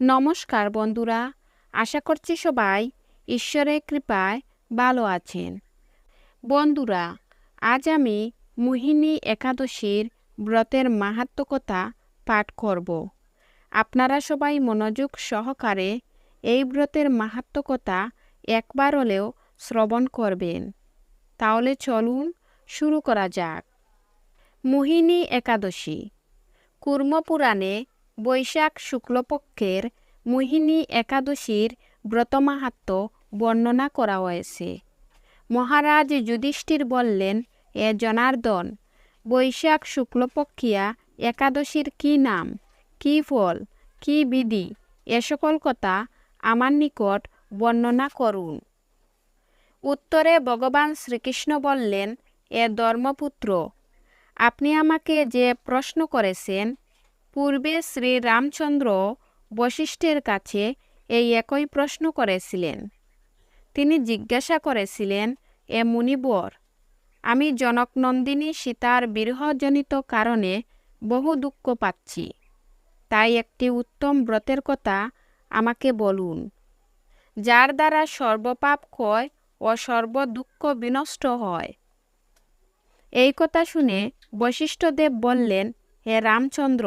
নমস্কার বন্ধুরা, আশা করছি সবাই ঈশ্বরের কৃপায় ভালো আছেন। বন্ধুরা, আজ আমি মোহিনী একাদশীর ব্রতের মাহাত্মকতা পাঠ করব। আপনারা সবাই মনোযোগ সহকারে এই ব্রতের মাহাত্মকতা একবার হলেও শ্রবণ করবেন। তাহলে চলুন শুরু করা যাক। মোহিনী একাদশী, কুর্মপুরাণে বৈশাখ শুক্লপক্ষের মোহিনী একাদশীর ব্রতমাহাত্ম বর্ণনা করা হয়েছে। মহারাজ যুধিষ্ঠির বললেন, এ জনার্দন, বৈশাখ শুক্লপক্ষিয়া একাদশীর কি নাম, কি ফল, কি বিধি, এ সকল কথা আমার নিকট বর্ণনা করুন। উত্তরে ভগবান শ্রীকৃষ্ণ বললেন, এ ধর্মপুত্র, আপনি আমাকে যে প্রশ্ন করেছেন পূর্বে শ্রী রামচন্দ্র বশিষ্ঠের কাছে এই একই প্রশ্ন করেছিলেন। তিনি জিজ্ঞাসা করেছিলেন, এ মুনিবর, আমি জনকনন্দিনী সীতার বিরহজনিত কারণে বহু দুঃখ পাচ্ছি। তাই একটি উত্তম ব্রতের কথা আমাকে বলুন, যার দ্বারা সর্বপাপ ক্ষয় ও সর্বদুঃখ বিনষ্ট হয়? এই কথা শুনে বশিষ্ঠদেব বললেন, হে রামচন্দ্র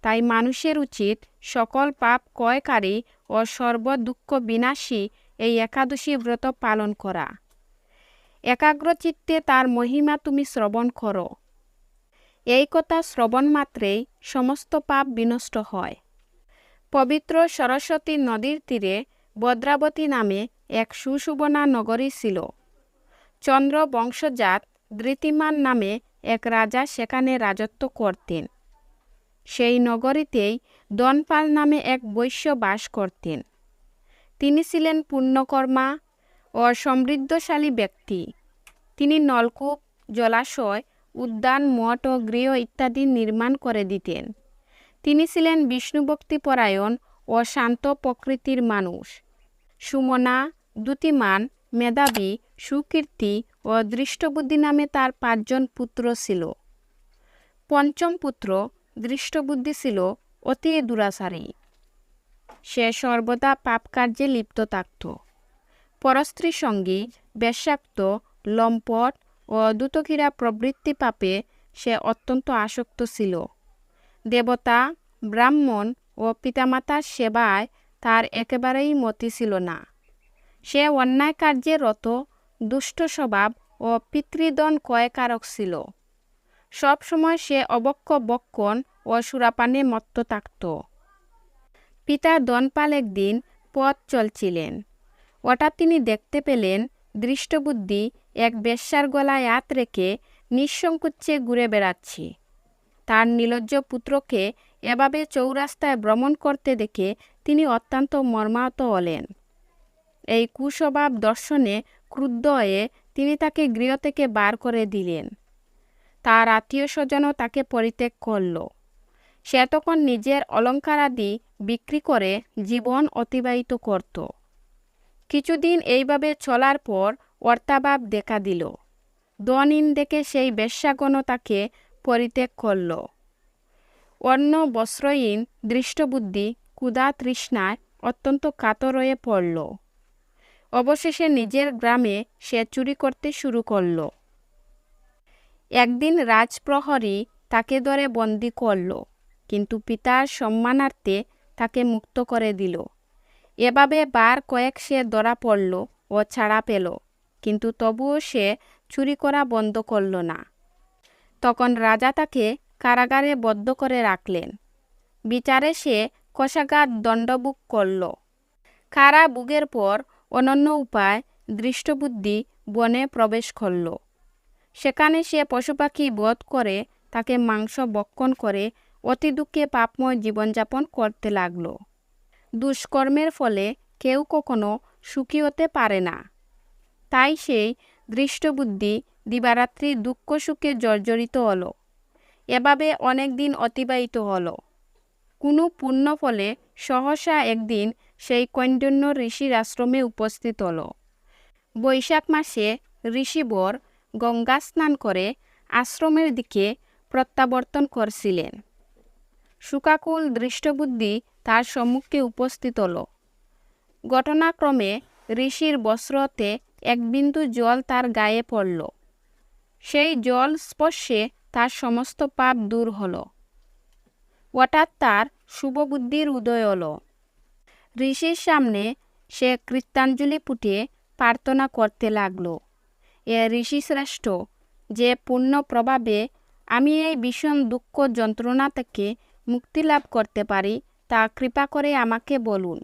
তাই মানুষের উচিত সকল পাপ কয়কারী ও সর্বদুঃখ বিনাশী এই একাদশী ব্রত পালন করা। একাগ্রচিত্তে তার মহিমা তুমি শ্রবণ করো। এই কথা শ্রবণ মাত্রেই সমস্ত পাপ বিনষ্ট হয়। পবিত্র সরস্বতী নদীর তীরে বদ্রাবতী নামে এক সুশুবনা নগরী ছিল। চন্দ্র বংশজাত ধৃতিমান নামে এক রাজা সেখানে রাজত্ব করতেন। সেই নগরীতেই দনপাল নামে এক বৈশ্য বাস করতেন। তিনি ছিলেন পুণ্যকর্মা ও সমৃদ্ধশালী ব্যক্তি। তিনি নলকূপ, জলাশয়, উদ্যান, মঠ ও গৃহ ইত্যাদি নির্মাণ করে দিতেন। তিনি ছিলেন বিষ্ণুভক্তিপরায়ণ ও শান্ত প্রকৃতির মানুষ। সুমনা, দ্যুতিমান, মেধাবী, সুকীর্তি ও দৃষ্টবুদ্ধি নামে তার পাঁচজন পুত্র ছিল। পঞ্চম পুত্র দৃষ্টবুদ্ধি ছিল অতি দুরাচারী। সে সর্বদা পাপ কার্যে লিপ্ত থাকত। পরস্ত্রী সঙ্গী বেশাক্ত লম্পট ও দ্রুতক্রীড়া প্রবৃত্তি পাপে সে অত্যন্ত আসক্ত ছিল। দেবতা, ব্রাহ্মণ ও পিতামাতার সেবায় তার একেবারেই মতি ছিল না। সে অন্যায় কার্যে রত, দুষ্ট স্বভাব ও পিতৃদন কয়কারক ছিল। সবসময় সে অবক্ষ বক্ষণ ও সুরাপানে মত্ত থাকত। পিতা দনপাল একদিন পথ চলছিলেন। হঠাৎ তিনি দেখতে পেলেন দৃষ্টবুদ্ধি এক বেশ্যার গলায় হাত রেখে নিঃসংকোচে ঘুরে বেড়াচ্ছি। তার নীলজ্জ পুত্রকে এভাবে চৌরাস্তায় ভ্রমণ করতে দেখে তিনি অত্যন্ত মর্মাহত হলেন। এই কুস্বভাব দর্শনে ক্রুদ্ধ হয়ে তিনি তাকে গৃহ থেকে বার করে দিলেন। তার আত্মীয় স্বজনও তাকে পরিত্যাগ করল। সে তখন নিজের অলঙ্কারাদি বিক্রি করে জীবন অতিবাহিত করত। কিছুদিন এইভাবে চলার পর অর্থাভাব দেখা দিল। দনিন দেখে সেই বেশ্যাগণ তাকে পরিত্যাগ করল। অন্য বস্ত্রহীন, দৃষ্টবুদ্ধি কুদা তৃষ্ণায় অত্যন্ত কাতর হয়ে পড়ল। অবশেষে নিজের গ্রামে সে চুরি করতে শুরু করল। একদিন রাজপ্রহরী তাকে ধরে বন্দি করল, কিন্তু পিতার সম্মানার্থে তাকে মুক্ত করে দিল। এভাবে বার কয়েক সে ধরা পড়ল ও ছাড়া পেল, কিন্তু তবুও সে চুরি করা বন্ধ করল না। তখন রাজা তাকে কারাগারে বদ্ধ করে রাখলেন। বিচারে সে কষাঘাত দণ্ডভোগ করল। কারা বুগের পর অনন্য উপায় দৃষ্টবুদ্ধি বনে প্রবেশ করল। সেখানে সে পশুপাখি বধ করে তাকে মাংস বক্ষণ করে অতি দুঃখে পাপময় জীবনযাপন করতে লাগল। দুষ্কর্মের ফলে কেউ কখনো সুখী হতে পারে না। তাই সেই দৃষ্টবুদ্ধি দিবারাত্রি দুঃখ সুখে জর্জরিত হলো। এভাবে অনেক দিন অতিবাহিত হলো। কোনো পুণ্য ফলে সহসা একদিন সেই কৈন্ডন্য ঋষির আশ্রমে উপস্থিত হলো। বৈশাখ মাসে ঋষিবর গঙ্গা স্নান করে আশ্রমের দিকে প্রত্যাবর্তন করছিলেন। সুকাকুল দৃষ্টবুদ্ধি তার সম্মুখে উপস্থিত হল। ঘটনাক্রমে ঋষির বস্ত্রতে এক বিন্দু জল তার গায়ে পড়ল। সেই জল স্পর্শে তার সমস্ত পাপ দূর হল। হঠাৎ তার শুভবুদ্ধির উদয় হলো। ঋষির সামনে সে কৃত্যাঞ্জলি পুটিয়ে প্রার্থনা করতে লাগল। এ ঋষিশ্রেষ্ঠ যে পুণ্য প্রভাবে আমি এই ভীষণ দুঃখ যন্ত্রণা থেকে মুক্তি লাভ করতে পারি, তা কৃপা করে আমাকে বলুন।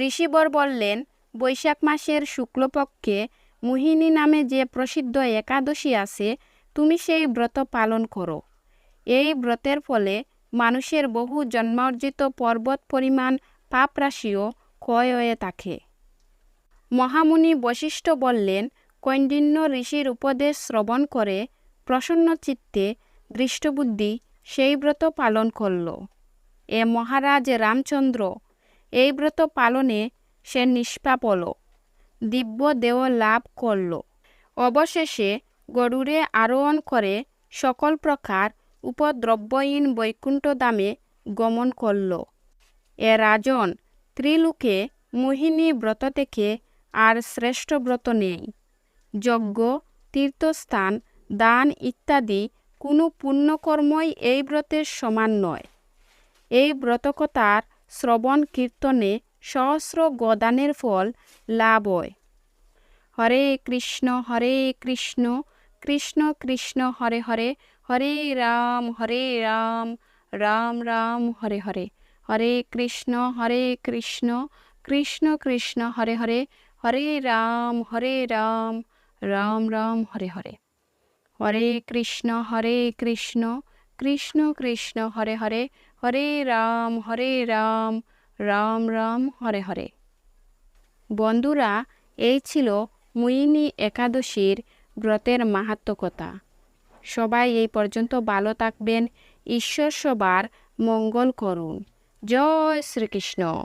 ঋষিবর বললেন, বৈশাখ মাসের শুক্লপক্ষে মোহিনী নামে যে প্রসিদ্ধ একাদশী আছে, তুমি সেই ব্রত পালন করো। এই ব্রতের ফলে মানুষের বহু জন্মার্জিত পর্বত পরিমাণ পাপরাশিও ক্ষয় হয়ে থাকে। মহামুনি বশিষ্ঠ বললেন কৈন্ডিন্য ঋষির উপদেশ শ্রবণ করে প্রসন্ন চিত্তে দৃষ্টবুদ্ধি সেই ব্রত পালন করল এ মহারাজ রামচন্দ্র এই ব্রত পালনে সে নিষ্পাপ হল দিব্য দেহ লাভ করল অবশেষে গরুরে আরোহণ করে সকল প্রকার উপদ্রব্যহীন বৈকুণ্ঠ দামে গমন করল এ রাজন ত্রিলোকে মোহিনী ব্রত থেকে আর শ্রেষ্ঠ ব্রত নেই। যজ্ঞ, তীর্থস্থান, দান ইত্যাদি কোনো পুণ্যকর্মই এই ব্রতের সমান নয়। এই ব্রতকতার শ্রবণ কীর্তনে সহস্র গদানের ফল লাভ হয়। হরে কৃষ্ণ হরে কৃষ্ণ কৃষ্ণ কৃষ্ণ, হরে হরে হরে রাম হরে রাম রাম রাম, হরে হরে। হরে কৃষ্ণ হরে কৃষ্ণ কৃষ্ণ কৃষ্ণ, হরে হরে হরে রাম হরে রাম রাম রাম হরে হরে। হরে কৃষ্ণ হরে কৃষ্ণ কৃষ্ণ কৃষ্ণ, হরে হরে হরে রাম হরে রাম রাম রাম, হরে হরে। বন্ধুরা, এই ছিল মুইনি একাদশীর ব্রতের মাহাত্ম কথা সবাই এই পর্যন্ত ভালো থাকবেন, ঈশ্বর সবার মঙ্গল করুন। জয় শ্রীকৃষ্ণ।